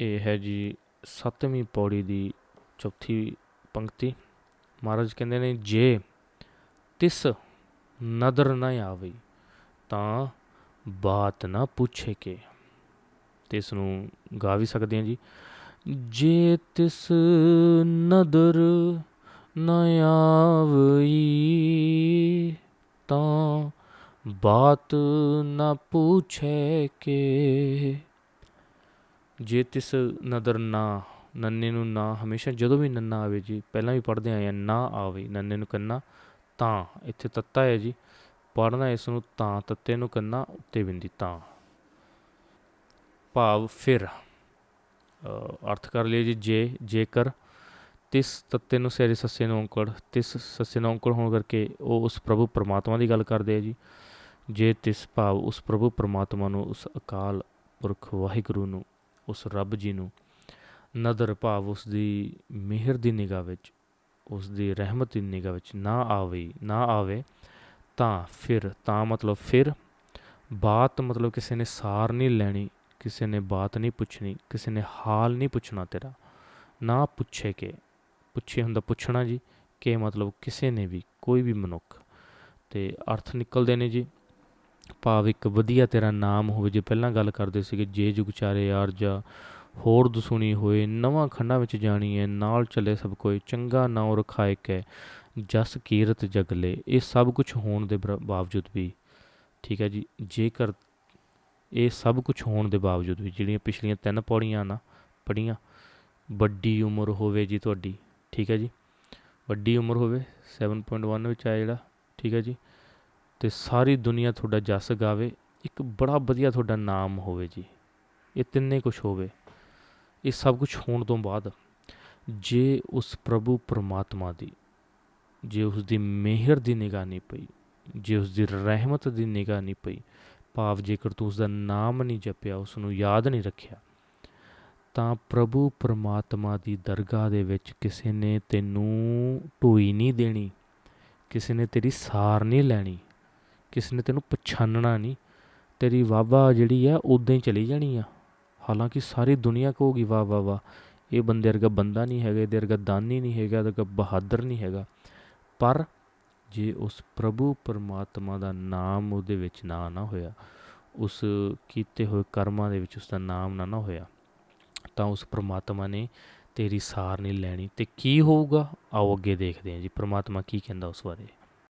ਇਹ ਹੈ ਜੀ ਸੱਤਵੀਂ ਪੌੜੀ ਦੀ ਚੌਥੀ ਪੰਕਤੀ। ਮਹਾਰਾਜ ਕਹਿੰਦੇ ਨੇ, ਜੇ ਤਿਸ ਨਦਰ ਨਾ ਆਵੇ, ਤਾਂ ਬਾਤ ਨਾ ਪੁੱਛੇ ਕੇ। ਤੇ ਇਸ ਨੂੰ ਗਾ ਵੀ ਸਕਦੇ ਹਾਂ ਜੀ। ਜੇ ਤਿਸ ਨਦਰ ਨਾ ਆਵਈ ਤਾਂ ਬਾਤ ਨਾ ਪੁੱਛੇ ਕੇ। ਜੇ ਤਿਸ ਨਦਰ ਨਾ, ਨੰਨੇ ਨੂੰ ਨਾ, ਹਮੇਸ਼ਾ ਜਦੋਂ ਵੀ ਨੰਨਾ ਆਵੇ ਜੀ, ਪਹਿਲਾਂ ਵੀ ਪੜ੍ਹਦੇ ਆਏ ਆ, ਨਾ ਆਵੇ ਨੰਨੇ ਨੂੰ ਕੰਨਾ, ਤਾਂ ਇੱਥੇ ਤੱਤਾ ਹੈ ਜੀ। ਪੜ੍ਹਨਾ ਇਸ ਨੂੰ ਤਾਂ, ਤੱਤੇ ਨੂੰ ਕੰਨਾ, ਉੱਤੇ ਬਿੰਦੀ ਤਾਂ। ਭਾਵ ਫਿਰ ਅਰਥ ਕਰ ਲਿਆ ਜੀ, ਜੇ, ਜੇਕਰ ਤਿਸ ਤੱਤੇ ਨੂੰ ਸਿਆਰੇ ਸੱਸੇ ਨੂੰ ਔਂਕੜ, ਤਿਸ ਸੱਸੇ ਨੂੰ ਔਂਕੜ ਹੋਣ ਕਰਕੇ ਉਹ ਉਸ ਪ੍ਰਭੂ ਪਰਮਾਤਮਾ ਦੀ ਗੱਲ ਕਰਦੇ ਆ ਜੀ। ਜੇ ਤਿਸ ਭਾਵ ਉਸ ਪ੍ਰਭੂ ਪਰਮਾਤਮਾ ਨੂੰ, ਉਸ ਅਕਾਲ ਪੁਰਖ ਵਾਹਿਗੁਰੂ ਨੂੰ ਉਸ ਰੱਬ ਜੀ ਨੂੰ। ਨਦਰ ਭਾਵ ਉਸ ਦੀ ਮਿਹਰ ਦੀ ਨਿਗਾਹ ਵਿੱਚ, ਉਸ ਦੀ ਰਹਿਮਤ ਦੀ ਨਿਗਾਹ ਵਿੱਚ ਨਾ ਆਵੇ ਨਾ ਆਵੇ, ਤਾਂ ਫਿਰ, ਤਾਂ ਮਤਲਬ ਫਿਰ ਬਾਤ ਮਤਲਬ ਕਿਸੇ ਨੇ ਸਾਰ ਨਹੀਂ ਲੈਣੀ, ਕਿਸੇ ਨੇ ਬਾਤ ਨਹੀਂ ਪੁੱਛਣੀ, ਕਿਸੇ ਨੇ ਹਾਲ ਨਹੀਂ ਪੁੱਛਣਾ ਤੇਰਾ। ਨਾ ਪੁੱਛੇ ਕੇ, ਪੁੱਛੇ ਹੁੰਦਾ ਪੁੱਛਣਾ ਜੀ, ਕਿ ਮਤਲਬ ਕਿਸੇ ਨੇ ਵੀ, ਕੋਈ ਵੀ ਮਨੁੱਖ। ਤੇ ਅਰਥ ਨਿਕਲਦੇ ਨੇ ਜੀ। ਭਾਵ ਇੱਕ ਵਧੀਆ ਤੇਰਾ ਨਾਮ ਹੋਵੇ, ਜੇ ਪਹਿਲਾਂ ਗੱਲ ਕਰਦੇ ਸੀਗੇ ਜੇ ਜੁਗ ਚਾਰੇ ਆਰਜਾ ਹੋਰ ਦੁਸੁਣੀ ਹੋਏ, ਨਵਾਂ ਖੰਡਾਂ ਵਿੱਚ ਜਾਣੀ ਹੈ, ਨਾਲ ਚੱਲੇ ਸਭ ਕੋਈ ਚੰਗਾ ਨਾਉ ਰਖਾਇ ਕੈ ਜਸ ਕੀਰਤ ਜਗਲੇ ਇਹ ਸਭ ਕੁਝ ਹੋਣ ਦੇ ਬਰ- ਬਾਵਜੂਦ ਵੀ, ਠੀਕ ਹੈ ਜੀ, ਜੇਕਰ ਇਹ ਸਭ ਕੁਝ ਹੋਣ ਦੇ ਬਾਵਜੂਦ ਵੀ, ਜਿਹੜੀਆਂ ਪਿਛਲੀਆਂ ਤਿੰਨ ਪੌੜੀਆਂ ਨਾ ਪੜੀਆਂ ਵੱਡੀ ਉਮਰ ਹੋਵੇ ਜੀ ਤੁਹਾਡੀ, ਠੀਕ ਹੈ ਜੀ, ਵੱਡੀ ਉਮਰ ਹੋਵੇ 7.1 ਵਿੱਚ ਆਇਆ ਜਿਹੜਾ, ਠੀਕ ਹੈ ਜੀ ਤੇ ਸਾਰੀ ਦੁਨੀਆ ਤੁਹਾਡਾ ਜਸ ਗਾਵੇ, ਇੱਕ ਬੜਾ ਵਧੀਆ ਤੁਹਾਡਾ ਨਾਮ ਹੋਵੇ ਜੀ। ਇਹ ਤਿੰਨੇ ਕੁਝ ਹੋਵੇ। ਇਹ ਸਭ ਕੁਝ ਹੋਣ ਤੋਂ ਬਾਅਦ ਜੇ ਉਸ ਪ੍ਰਭੂ ਪਰਮਾਤਮਾ ਦੀ, ਜੇ ਉਸ ਦੀ ਮਿਹਰ ਦੀ ਨਿਗਾਹ ਨਹੀਂ ਪਈ, ਜੇ ਉਸ ਦੀ ਰਹਿਮਤ ਦੀ ਨਿਗਾਹ ਨਹੀਂ ਪਈ, ਭਾਵ ਜੇਕਰ ਤੂੰ ਉਸ ਦਾ ਨਾਮ ਨਹੀਂ ਜਪਿਆ ਉਸ ਨੂੰ ਯਾਦ ਨਹੀਂ ਰੱਖਿਆ, ਤਾਂ ਪ੍ਰਭੂ ਪਰਮਾਤਮਾ ਦੀ ਦਰਗਾਹ ਦੇ ਵਿੱਚ ਕਿਸੇ ਨੇ ਤੈਨੂੰ ਢੋਈ ਨਹੀਂ ਦੇਣੀ, ਕਿਸੇ ਨੇ ਤੇਰੀ ਸਾਰ ਨਹੀਂ ਲੈਣੀ। ਕਿਸੇ ਨੇ ਤੈਨੂੰ ਪਛਾਨਣਾ ਨਹੀਂ, ਤੇਰੀ ਵਾਵਾ ਜਿਹੜੀ ਆ ਉਦਾਂ ਹੀ ਚਲੀ ਜਾਣੀ ਆ। ਹਾਲਾਂਕਿ ਸਾਰੀ ਦੁਨੀਆ ਕਹੂਗੀ, ਵਾਹ ਵਾਹ ਵਾਹ। ਇਹ ਬੰਦੇ ਵਰਗਾ ਬੰਦਾ ਨਹੀਂ ਹੈਗਾ, ਇਹਦੇ ਵਰਗਾ ਦਾਨੀ ਨਹੀਂ ਹੈਗਾ, ਇਹਦੇ ਵਰਗਾ ਬਹਾਦਰ ਨਹੀਂ ਹੈਗਾ। ਪਰ ਜੇ ਉਸ ਪ੍ਰਭੂ ਪਰਮਾਤਮਾ ਦਾ ਨਾਮ ਉਹਦੇ ਵਿੱਚ ਨਾ ਨਾ ਹੋਇਆ, ਉਸ ਕੀਤੇ ਹੋਏ ਕਰਮਾਂ ਦੇ ਵਿੱਚ ਉਸ ਦਾ ਨਾਮ ਨਾ ਨਾ ਹੋਇਆ, ਤਾਂ ਉਸ ਪਰਮਾਤਮਾ ਨੇ ਤੇਰੀ ਸਾਰ ਨਹੀਂ ਲੈਣੀ। ਤੇ ਕੀ ਹੋਊਗਾ? ਆਓ ਅੱਗੇ ਦੇਖਦੇ ਹਾਂ ਜੀ, ਪਰਮਾਤਮਾ ਕੀ ਕਹਿੰਦਾ ਉਸ ਬਾਰੇ।